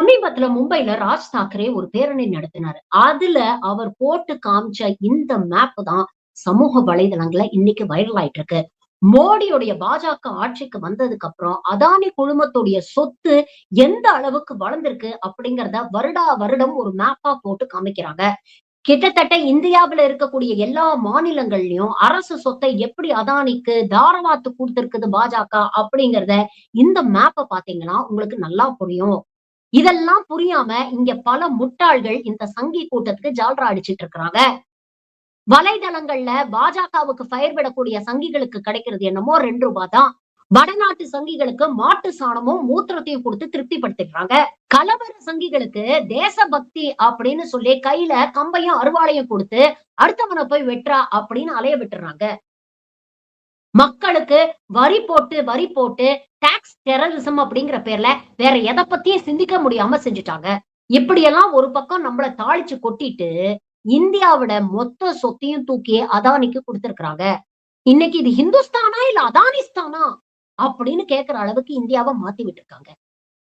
சமீபத்துல மும்பைல ராஜ் தாக்கரே ஒரு பேரணி நடத்தினாரு. அதுல அவர் போட்டு காமிச்ச இந்த மேப் தான் சமூக வலைதளங்கள்ல இன்னைக்கு வைரல் ஆயிட்டு இருக்கு மோடியுடைய பாஜக ஆட்சிக்கு வந்ததுக்கு அப்புறம் அதானி குழுமத்துடைய சொத்து எந்த அளவுக்கு வளர்ந்திருக்கு அப்படிங்கிறத வருடா வருடம் ஒரு மேப்பா போட்டு காமிக்கிறாங்க. கிட்டத்தட்ட இந்தியாவுல இருக்கக்கூடிய எல்லா மாநிலங்கள்லயும் அரசு சொத்தை எப்படி அதானிக்கு தாரவாத்து கொடுத்திருக்குது பாஜக அப்படிங்கிறத இந்த மேப்பை பாத்தீங்கன்னா உங்களுக்கு நல்லா புரியும். இதெல்லாம் புரியாம இங்க பல முட்டாள்கள் இந்த சங்கி கூட்டத்துக்கு ஜால்ரா அடிச்சிட்டு இருக்கிறாங்க. வலைதளங்கள்ல பாஜகவுக்கு ஃபயர் விடக்கூடிய சங்கிகளுக்கு கிடைக்கிறது என்னமோ ரெண்டு ரூபாய் தான். வடநாட்டு சங்கிகளுக்கு மாட்டு சாணமும் மூத்திரத்தையும் கொடுத்து திருப்திப்படுத்திடுறாங்க. கலவர சங்கிகளுக்கு தேசபக்தி அப்படின்னு சொல்லி கையில கம்பையும் அருவாளையும் கொடுத்து அடுத்தவனை போய் வெட்டுறா அப்படின்னு அலைய விட்டுறாங்க. மக்களுக்கு வரி போட்டு வரி போட்டு டாக்ஸ் டெரரிசம் அப்படிங்கிற பேர்ல வேற எதை பத்தியும் சிந்திக்க முடியாம செஞ்சுட்டாங்க. இப்படியெல்லாம் ஒரு பக்கம் நம்மள தாளிச்சு கொட்டிட்டு இந்தியாவோட மொத்த சொத்தையும் தூக்கி அதானிக்கு கொடுத்திருக்கிறாங்க. இன்னைக்கு இது ஹிந்துஸ்தானா இல்ல அதானிஸ்தானா அப்படின்னு கேட்கிற அளவுக்கு இந்தியாவை மாத்தி விட்டுருக்காங்க.